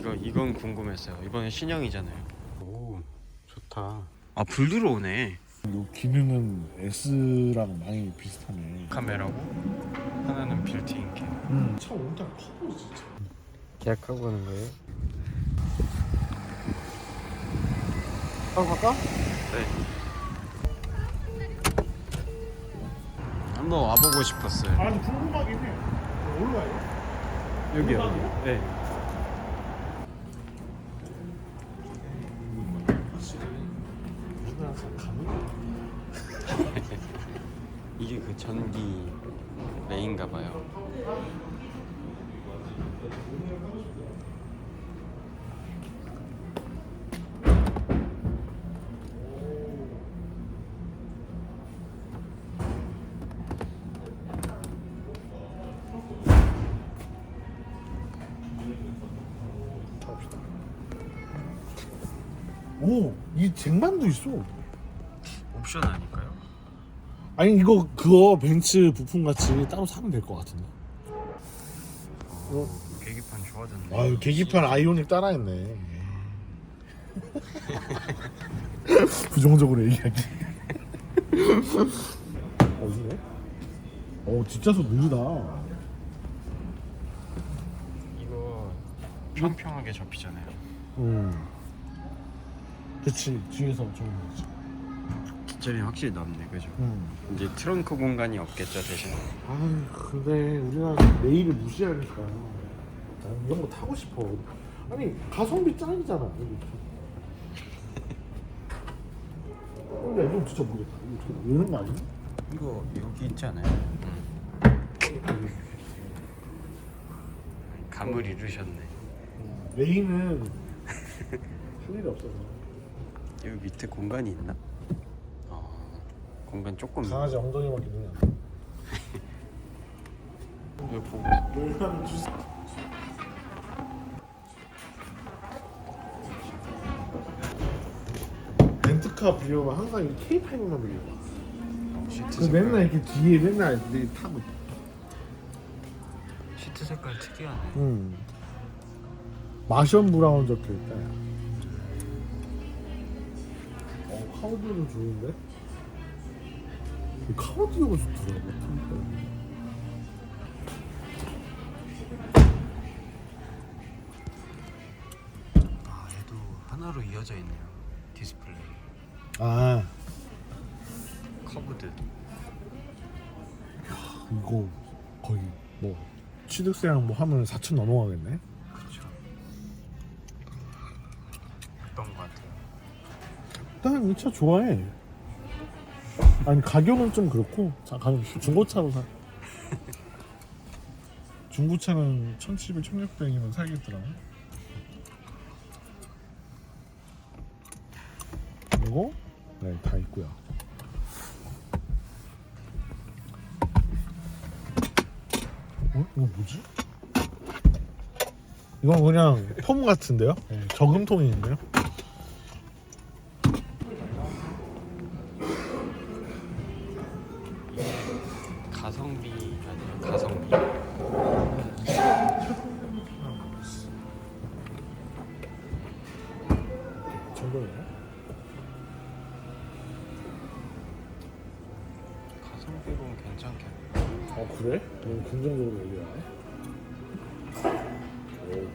이거 이건 궁금했어요. 이번에 신형이잖아요. 오 좋다. 아 불 들어오네. 이 기능은 S랑 많이 비슷하네. 카메라고 하나는 빌트인 캠. 음. 차 엄청 커 진짜. 계약하고 가는 거예요? 아 갈까? 네. 한번 와보고 싶었어요. 아 근데 궁금하긴 해. 올라요? 여기요. 네 차 가는 이게 그 전기 레인가 봐요. 오, 이 쟁반도 있어. 옵션 아닐까요? 아니 이거 그거 벤츠 부품 같이 따로 사면 될 것 같은데. 어, 계기판 좋아졌네. 아유 계기판 아이오닉 따라했네. 부정적으로 얘기하기. 어디네? 어 뒷좌석 느리다. 이거 평평하게 접히잖아요. 음. 그치 뒤에서 좀 그렇지. 뒷자리 확실히 넓네, 그죠? 음. 이제 트렁크 공간이 없겠죠 대신. 아이 근데 우리나라 내일을 무시하니까 난 이런 거 타고 싶어. 아니 가성비 짱이잖아. 근데 이건 진짜 모르겠다. 이거 어떻게 이런 거 아니야? 이거 여기 있지 않아요? 감을 이루셨네. 레인은 할 일이 없어서 여기 밑에 공간이 있나? 어, 공간 조금. 강아지 엉덩이밖에 눈이 안 나. 여기 보고. 렌트카 빌려면 항상 이 K5만 빌려. 시트 그 색깔. 맨날 이렇게 뒤에 맨날 내 타고. 시트 색깔 특이하네. 응. 마션 브라운 적혀 있다. 야. 어 카우디오도 좋은데? 이 카우디오가 좋더라고. 아 얘도 하나로 이어져 있네요. 디스플레이. 아 커브드. 이거 거의 뭐 취득세랑 뭐 하면 4천 넘어가겠네. 그렇죠. 어떤 것 같아요? 난 이 차 좋아해. 아니 가격은 좀 그렇고 자 가면 중고차로 사. 중고차는 1,700, 1,600이면 살겠더라고. 그리고 네, 다 있고요. 어? 이거 뭐지? 이건 그냥 폼 같은데요? 네, 저금통이 있네요.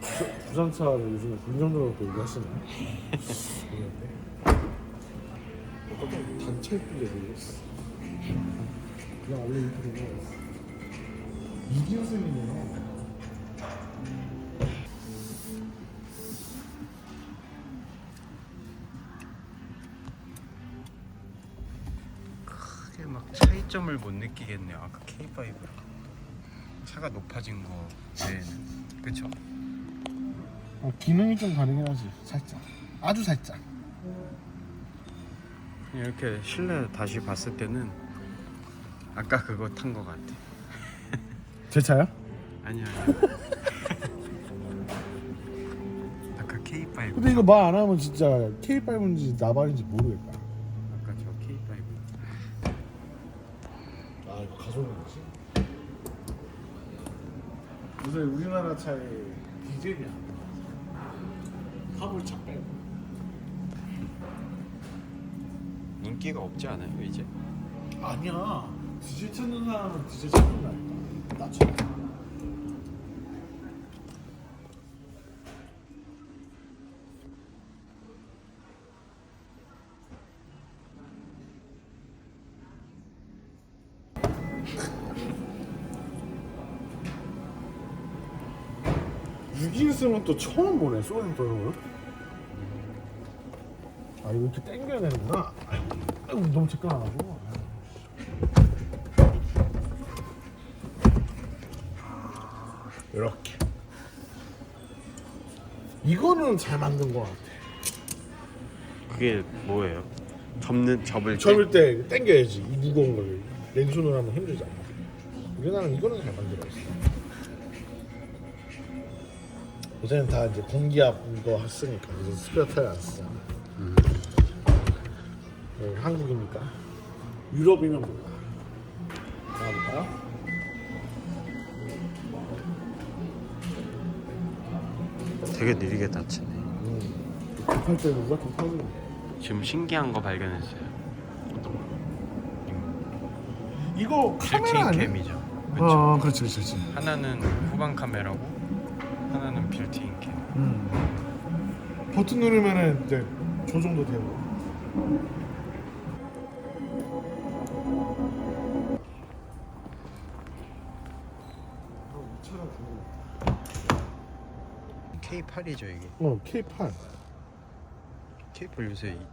부산, 부산차를 요즘에 긍정적으로 또 얘기하시네. 모르겠네. 단체 예쁘게 보였어. 그냥 원래 이렇게 되고 이기우승이네요. 크게 막 차이점을 못 느끼겠네요. 아까 K5랑 차가 높아진 거 외에는 그쵸? 어, 기능이 좀 다르긴 하지. 살짝. 아주 살짝. 이렇게 실내 다시 봤을 때는 아까 그거 탄 거 같아. 제 차요? 아니야. 아니야. 아까 K5. 근데 이거 말 안 하면 진짜 K5인지 나발인지 모르겠다. 아까 저 K5. 아 이거 가져오는 거지? 요새 우리나라 차에 디젤이 안 나와. 화물차 빼고. 인기가 없지 않아요 이제? 아니야. 디젤 찾는 사람은 디젤 찾는다니까 나처럼 유기인승은 또 처음 보네 쏘는 도형을 아 이거 이렇게 당겨야 되는구나. 아이고, 너무 제껴놔가지고. 이렇게. 이거는 잘 만든 것 같아. 그게 뭐예요? 접는 접을 때? 접을 때 당겨야지. 이 무거운 걸. 왼손으로 하면 힘들잖아. 우리나라는 이거는 잘 만들어있어 요새는 다 이제 공기압 이거 쓰니까. 이제 스페어 타일 안 쓰잖아. 네, 한국이니까? 유럽이면 몰라. 나볼까요? 되게 느리게 닫히네 급할 때 누가 좀 타고 지금 신기한 거 발견했어요. 이거 카메라 아니야? 캠이죠. 그쵸? 아 그렇지 그렇지 그렇지. 하나는 후방 카메라고 빌트인 캠 음. 버튼 누르면은 이제 조정도 되고. K8이죠 이게 어 K8. K8 요새 이-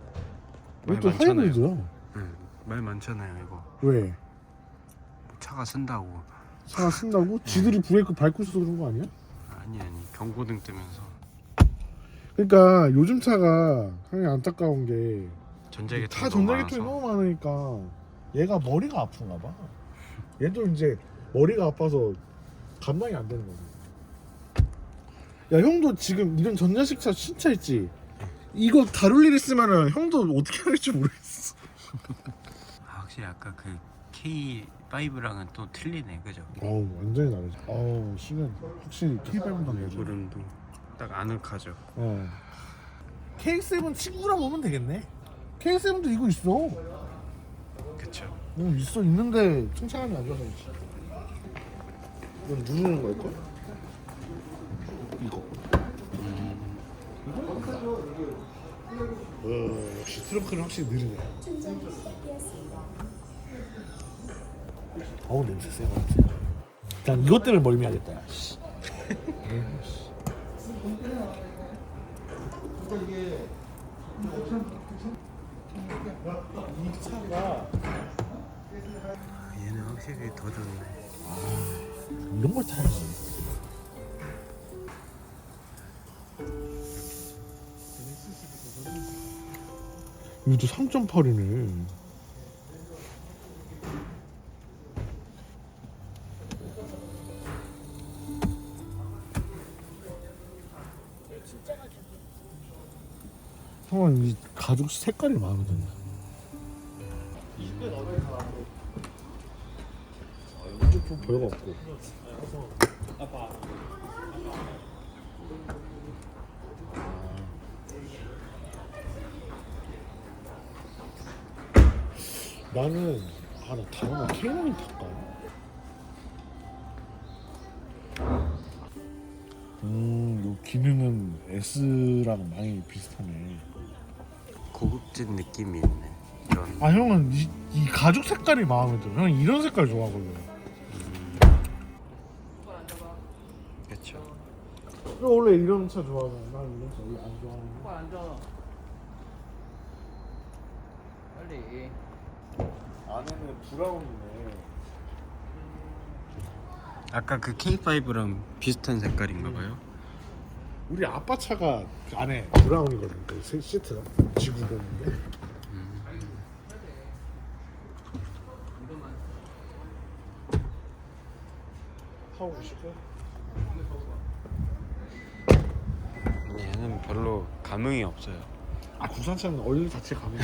말 이것도 많잖아요 하이브리드야. 응, 말 많잖아요 이거 왜? 차가 쓴다고 차가 쓴다고? 지들이 브레이크 밟고 있어서 그런 거 아니야? 아니 아니 경고등 뜨면서 그러니까 요즘 차가 상당히 안타까운 게차 전자계통이 전자계통이 너무 많으니까 얘가 머리가 아픈가 봐. 얘도 이제 머리가 아파서 감당이 안 되는 거지. 야 형도 지금 이런 전자식 차 신차 있지? 이거 다룰 일 있으면은 형도 어떻게 할지 모르겠어. 아, 확실히 아까 그 K5랑은 또 틀리네 그죠? 어우 완전히 다르지. 어우 시간 확실히 K8보다 내지. 구름도 딱 아늑하죠 어. K7 친구랑 오면 되겠네. K7도 이거 있어. 그쵸 응 있어 있는데 칭찬하면 안 좋아서 그렇지. 이건 누르는 걸걸? 이거. 어 역시 트렁크는 확실히 느리네. 어우 냄새 세 냄새. 난 이것 때문에 멀미하겠다. 얘는 확실히 더 좋네 이런 걸 타야지. 이것도 3.8이네. 형은 이 가죽 색깔이 드네. 이게 좀 별거 없고. 나는 아나 다음에 K9 탈까? 음, 요 기능은 S랑 많이 비슷하네. 고급진 느낌이 있네 이런 아 형은 이, 이 가죽 색깔이 마음에 들어. 형은 이런 색깔 좋아하거든. 그쵸 너 원래 이런 차 좋아하잖아. 난 이런 차 원래 안 좋아하는. 빨리 앉아. 빨리. 안에는 브라운이네. 아까 그 K5랑 비슷한 색깔인가 봐요 우리 아빠 차가 그 안에 브라운이거든. 그 시- 시트가 지구 보는데. 타고 싶어? 얘는 별로 감흥이 없어요 아 국산차는 얼 자체 가면.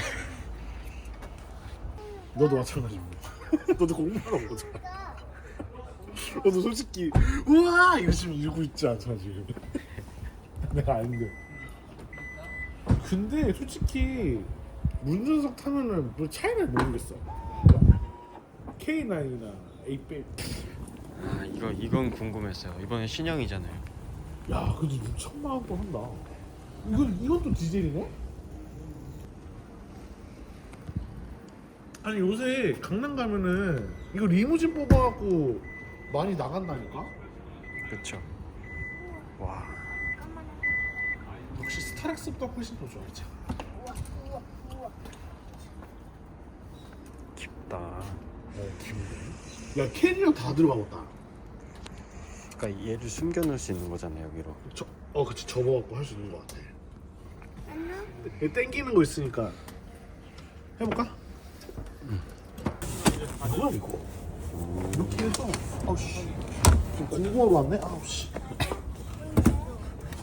너도 마찬가지고. 너도 공부하러 오잖아. 너도 솔직히 우와 이러시면 이러고 있지 않잖아 지금. 내가 아는데. 근데 솔직히 문준석 타면은 뭐 차이를 모르겠어. K9이나 800. 아 이거 이건 궁금했어요. 이번에 신형이잖아요. 야, 그래도 6천만 원도 한다. 이건 이건 또 디젤이네? 아니 요새 강남 가면은 이거 리무진 뽑아갖고 많이 나간다니까? 그렇죠. 와 스타렉스보다 훨씬 더 좋아 차. 깊다. 어, 기운데. 야 캐리어 다 들어가겠다. 그러니까 얘를 숨겨놓을 수 있는 거잖아요 여기로. 저, 어, 그치 접어갖고 할 수 있는 것 같아. 얘 땡기는 거 있으니까 해볼까? 뭐야 이거? 이렇게 해서 아우씨 좀 공부하러 왔네? 아우씨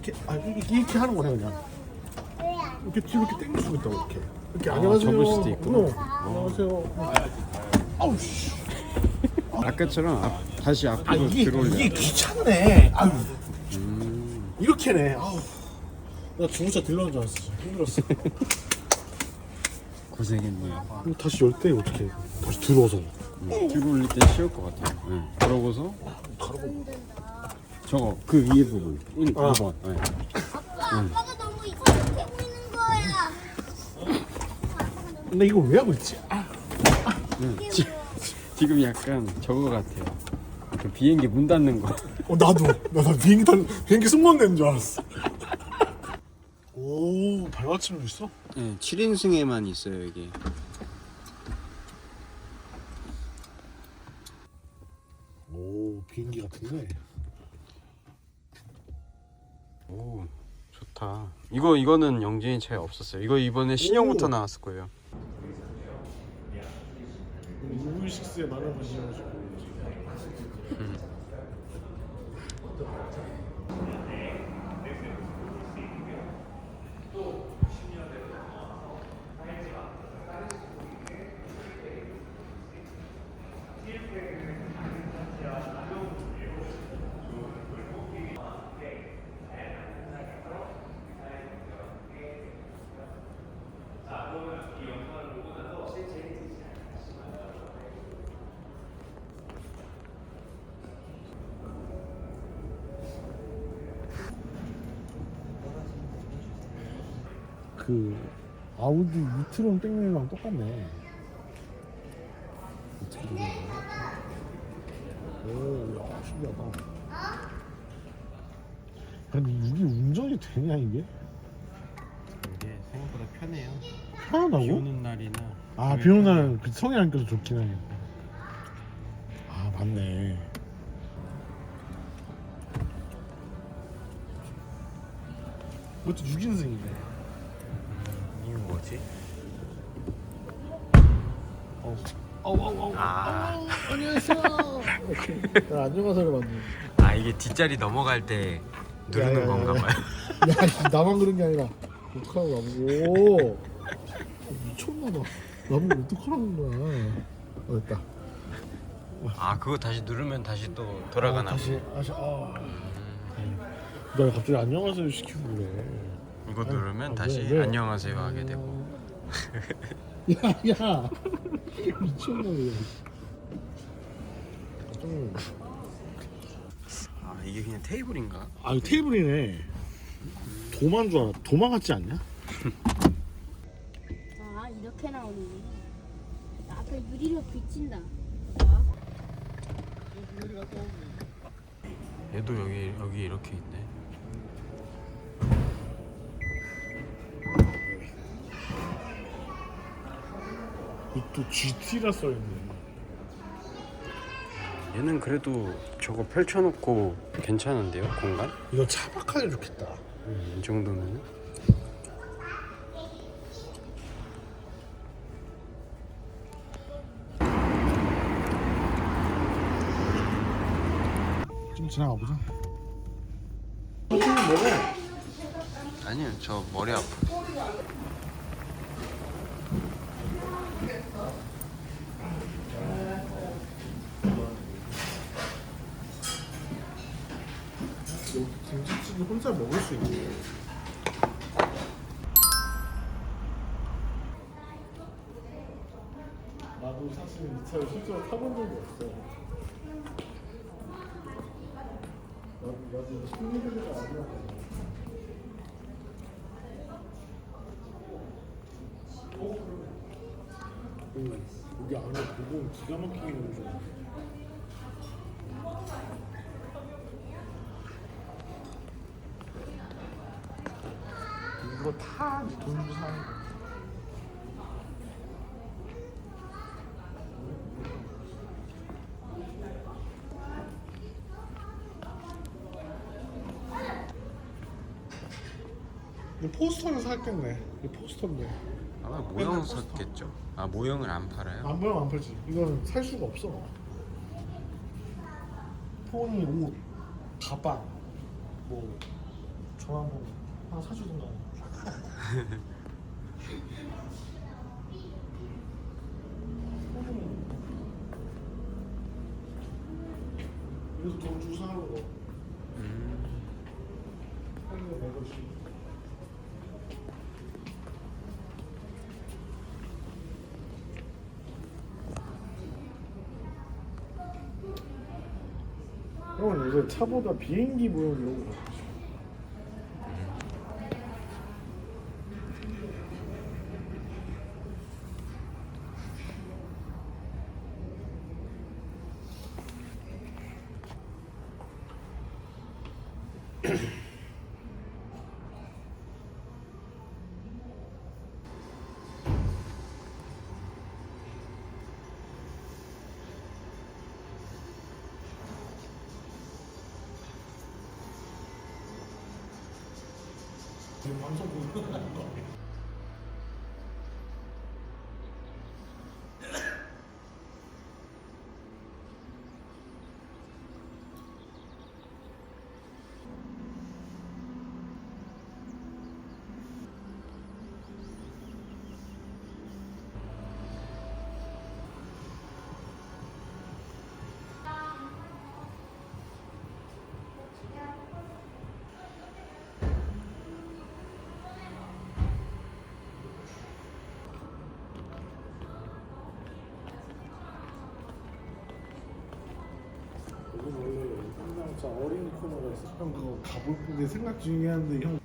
이렇게 아 이렇게, 하는 거야 그냥 이렇게 뒤로 이렇게 당길 수 있다고 이렇게. 이렇게 안녕하세요 접을 수도 있구나. 어, 안녕하세요. 아우 씨. 아까처럼 앞, 다시 아 앞으로 이게 들어올려. 이게 귀찮네. 아유. 음, 이렇게네. 아우. 나 중고차 딜러인 줄 알았어 힘들었어. 고생했네요. 이거 다시 열 때 어떻게 다시 들어서. 음, 들어올릴 때 쉬울 것 같아요. 네. 그러고서. 저거 그 위에 부분. 1, 아. 2번. 네. 아빠가 너무 이상하게 보이는 거야. 근데 이거 왜 하고 있지? 아, 네. 지, 지금 약간 저거 같아요. 그 비행기 문 닫는 거. 어 나도 나, 나 비행기 탄 비행기 승무원 되는 줄 알았어 오 발받침도 있어? 네, 7인승에만 있어요 이게. 오 비행기 같은데 오 좋다. 이거 이거는 영진이 차에 없었어요. 이거 이번에 신형부터 오. 나왔을 거예요. 우유식스에 많은 관심을 가지고 그 아우디 이트론 땡땡이랑 똑같네 어떻게 되는 거야? 오야 신기하다 근데 이게 운전이 되냐 이게? 이게 생각보다 편해요. 편하다고? 날이나. 아, 비 오는 날은 그 성이 안 껴서 좋긴 하겠네. 아, 맞네. 이것도 6인승이네. 뭐지? 어우, 어우, 어우, 어우. 아. 어우, 안녕하세요. 나 안녕하세요, 맞네. 아 이게 뒷자리 넘어갈 때 누르는 야, 야, 야, 건가 야. 봐요. 야, 이, 나만 그런 게 아니라, 어떡하라고, 나보고. 미쳤나봐. 나보고 어떡하라는 거야. 어, 됐다. 아 그거 다시 누르면 다시 또 돌아가나. 아, 다시, 다시, 아. 나 갑자기 안녕하세요 시키고 그래. 이거 아니, 누르면 아, 다시 왜, 왜? 안녕하세요 하게 되고. 야야. 좀. 아 이게 그냥 테이블인가? 아 이거 테이블이네. 도마인 줄 알아. 도마 같지 않냐? 아 이렇게 나오네. 앞에 유리로 비친다. 얘도 여기 여기 이렇게 있네. 또 GT라 써있네. 얘는 그래도 저거 펼쳐놓고 괜찮은데요 공간? 이거 차박하기 좋겠다. 음, 이 정도면은 좀 지나가 보자. 아니요 저 머리 아파. 진짜 먹을 수 있네. 나도 사실 이 차를 실제로 타본 적이 없어. 나도 승리들이가 아니야. 오, 여기 안에 보고 기가 막히게 넣어줘. 돈 주고 사는 거. 이 포스터는 샀겠네. 이 포스터인데. 아마 모형 샀겠죠. 아 모형을 안 팔아요? 안 보면 안 팔지. 이건 살 수가 없어. 폰이 옷, 가방, 뭐 전화번호 하나 사주든가. 그래서 돈 주고 사는 거. 수. 형은 요새 차보다 비행기 모형 이런 거 저 어린 코너가 있어. 형 그거 가볼 게 생각 중이긴 한데 형.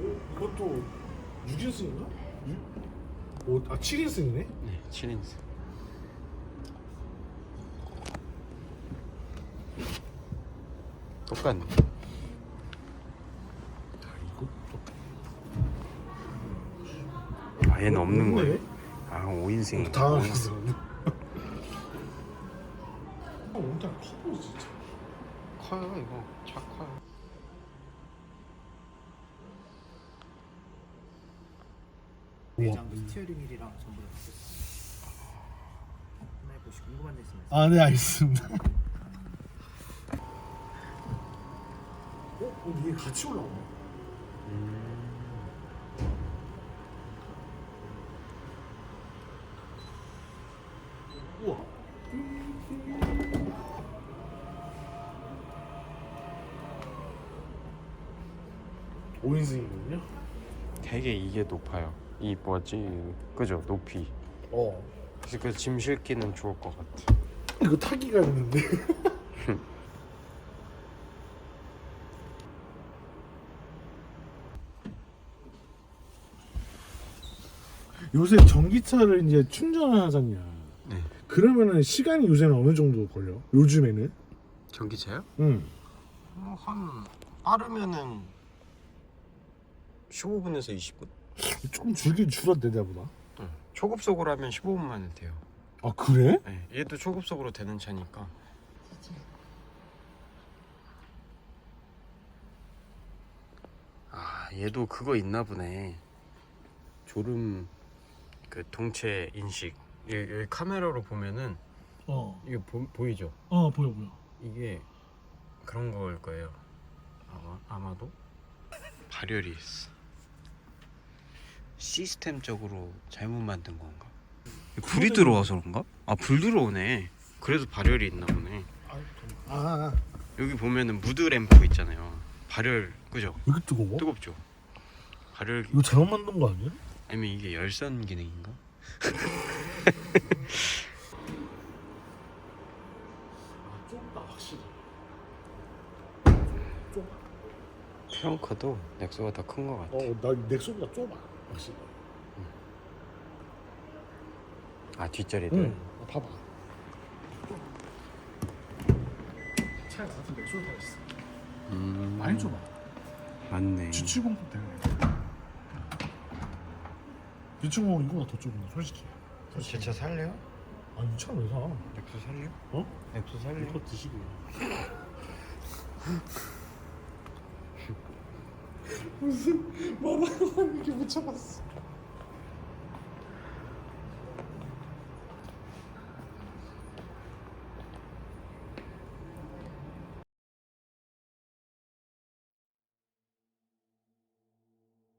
어? 이것도 6인승인가? 6? 오, 아 7인승이네? 네, 7인승. 똑같네. 아 얘는 없는 거예요? 아 5인승이. 당황했어. 형 온탕 커 보여 진짜. 커요 이거 차 커요. 내장도 스티어링 휠이랑 전부 다 바뀌었어. 하나 해보시고 궁금한 데 있으면 아, 네, 알겠습니다. 어? 근데 이게 같이 올라오네? 우 오인승이군요. 되게 이게 높아요. 이 뭐지? 그죠? 높이. 어. 그래서 그 짐 실기는 좋을 것 같아. 이거 타기가 있는데. 요새 전기차를 이제 충전하잖냐. 네. 그러면은 시간이 요새는 어느 정도 걸려? 요즘에는? 전기차요? 응. 어, 한 빠르면은 15분에서 20분. 조금 줄긴 줄었대 내보다. 응. 초급속으로 하면 15분 만에 돼요. 아 그래? 네, 얘도 초급속으로 되는 차니까. 아, 얘도 그거 있나 보네. 졸음 그 동체 인식. 여기, 여기 카메라로 보면은 어. 이거 보, 보이죠? 어 보여 보여. 이게 그런 거일 거예요. 아마 아마도 발열이 있어. 시스템적으로 잘못 만든 건가? 불이 들어와서 그런가? 아 불 들어오네. 그래서 발열이 있나 보네. 아, 아, 아. 여기 보면은 무드 램프 있잖아요. 발열 그죠? 왜 이렇게 뜨거워? 뜨겁죠. 발열 이거 잘못 만든 거 아니야? 아니면 이게 열선 기능인가? 아, 좁다 확실히. 트렁크도 넥소가 더 큰 것 같아. 어 나 넥소보다 좁아 확실히. 아 뒷자리들. 응. 어, 봐봐. 차에 같은 넥소가 있어. 음, 많이 좁아. 맞네. 주출공급 때문에. 주출공급 이거보다 더 좁은데 솔직히. 제차 살래요? 아니 차왜 사? 넥소 살래요? 어? 넥소 살래요? 이거 드시고. Vallahi iki buçuk olsun.